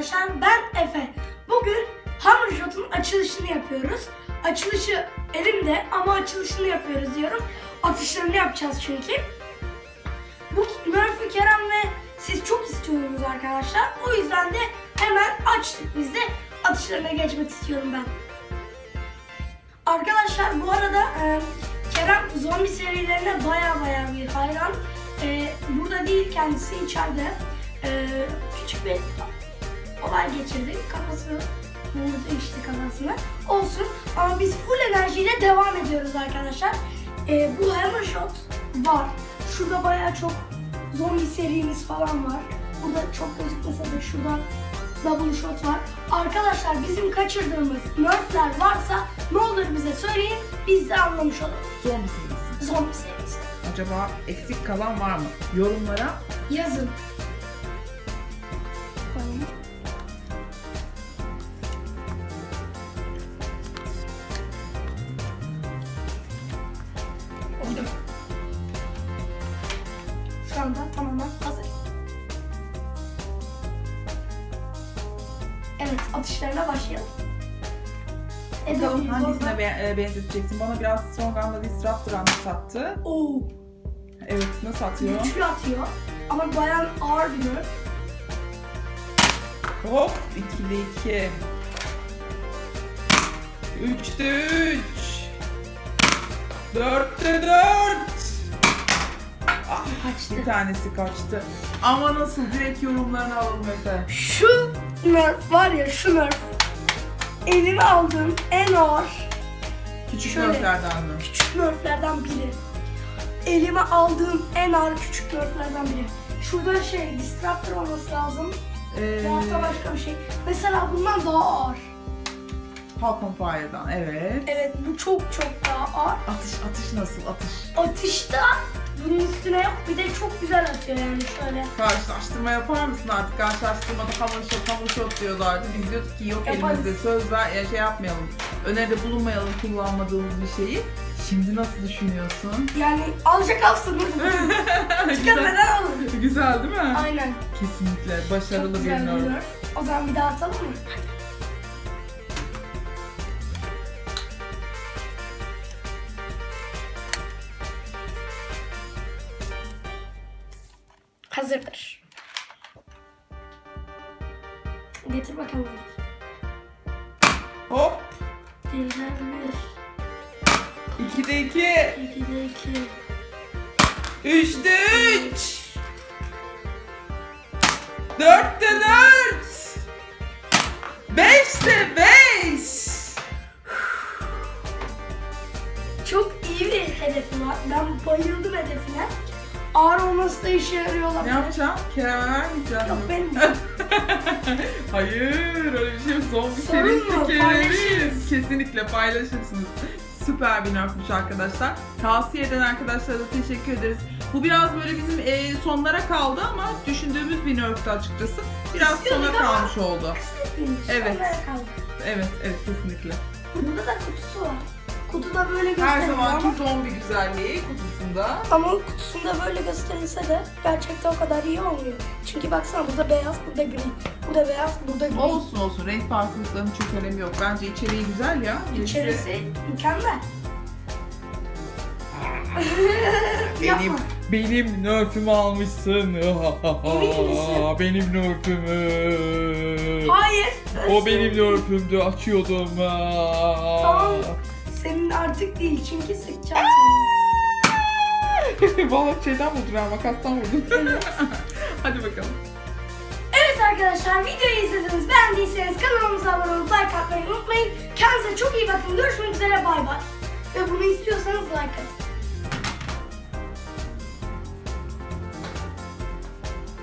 arkadaşlar ben Efe. Bugün Hammer Shot'un açılışını yapıyoruz. Açılışı elimde ama açılışını yapıyoruz diyorum. Atışlarını yapacağız çünkü. Bu Nerf'ü Kerem ve siz çok istiyorsunuz arkadaşlar. O yüzden de hemen açtık biz de. Atışlarına geçmek istiyorum ben. Arkadaşlar bu arada e, Kerem zombi serilerine baya baya bir hayran. E, burada değil kendisi içeride. E, küçük bir olay geçirdi. Kafası vurdu işte kafasına. Olsun ama biz full enerjiyle devam ediyoruz arkadaşlar. E, bu Hammer Shot var. Şurada baya çok zombi serimiz falan var. Burada çok gözükmese de şurada double shot var. Arkadaşlar bizim kaçırdığımız nerfler varsa ne olur bize söyleyin. Biz de anlamış olalım. Zombi serisi. Zombi serisi. Acaba eksik kalan var mı? Yorumlara Yazın. Evet, atışlarına başlayalım. bakalım Hedefimiz hangisine orada. be- e, benzeteceksin? Bana biraz Strong Gun'la Disruptor anımsattı. Oo, Evet nasıl atıyor? güçlü atıyor ama bayağı ağır bir nerf. Hop 2'de 2. 3'te 3. 4'te 4. Kaçtı. bir tanesi kaçtı. Ama nasıl direkt yorumlarını alalım Efe. Şu nerf var ya şu nerf. Elime aldığım en ağır Küçük Şöyle. nerflerden mi? küçük nerflerden biri. Elime aldığım en ağır küçük nerflerden biri. Şurada şey disruptor olması lazım. Ee, Veyahut da başka bir şey. Mesela bundan daha ağır. Hulk on Fire'dan evet. Evet bu çok çok daha ağır. Atış atış nasıl atış? Atışta bunun üstüne yok. Bir de çok güzel atıyor yani şöyle. Karşılaştırma yapar mısın artık? Karşılaştırmada hamur shot, hamur shot diyorlardı. Biz diyorduk ki yok Yaparız. elimizde söz ver, ya şey yapmayalım. Öneride bulunmayalım kullanmadığımız bir şeyi. Şimdi nasıl düşünüyorsun? Yani alacak alsın. güzel, Tüketmeden alın. güzel değil mi? Aynen. Kesinlikle Çok başarılı bir güzel. O zaman bir daha atalım mı? Hazırdır. Getir bakalım. Hop! Birden bir, 2'de 2, ikide iki, 3'te 3, 4'te 4, 5'te 5. Çok iyi bir hedefi var. Ben bayıldım hedefine. Ağır olması da işe yarıyor Ne olabilir. yapacağım? Kerem'e vermeyeceğim. Yok benim. Hayır öyle bir şey yok. Zombi Sorun serisi mu? keremiz. Paylaşırız. Kesinlikle paylaşırsınız. Süper bir nerfmiş arkadaşlar. Tavsiye eden arkadaşlara da teşekkür ederiz. Bu biraz böyle bizim e, sonlara kaldı ama düşündüğümüz bir nerfti açıkçası. Biraz İstiyorduk sona ama- kalmış oldu. Evet. Onlara kaldı. Evet, evet kesinlikle. Burada da kutusu var. Kutuda böyle Her gösteriyor zamanki ama, zombi güzelliği kutusunda. ama kutusunda böyle gösterilse de gerçekte o kadar iyi olmuyor. Çünkü baksana burada beyaz, burada gri. Burada beyaz, burada gri. Olsun olsun renk farklılıklarının çok önemi yok. Bence içeriği güzel ya. İçerisi mükemmel. Benim benim nörfümü almışsın. Emin misin? benim nörfümü. Hayır. O benim nörfümdü. Açıyordum. Tamam. Artık değil çünkü sıkacağım seni. Valla şeyden vurdum ben makastan vurdum. Evet. Hadi bakalım. Evet arkadaşlar videoyu izlediniz. Beğendiyseniz kanalımıza abone olup like atmayı unutmayın. Kendinize çok iyi bakın. Görüşmek üzere bay bay. Ve bunu istiyorsanız like atın.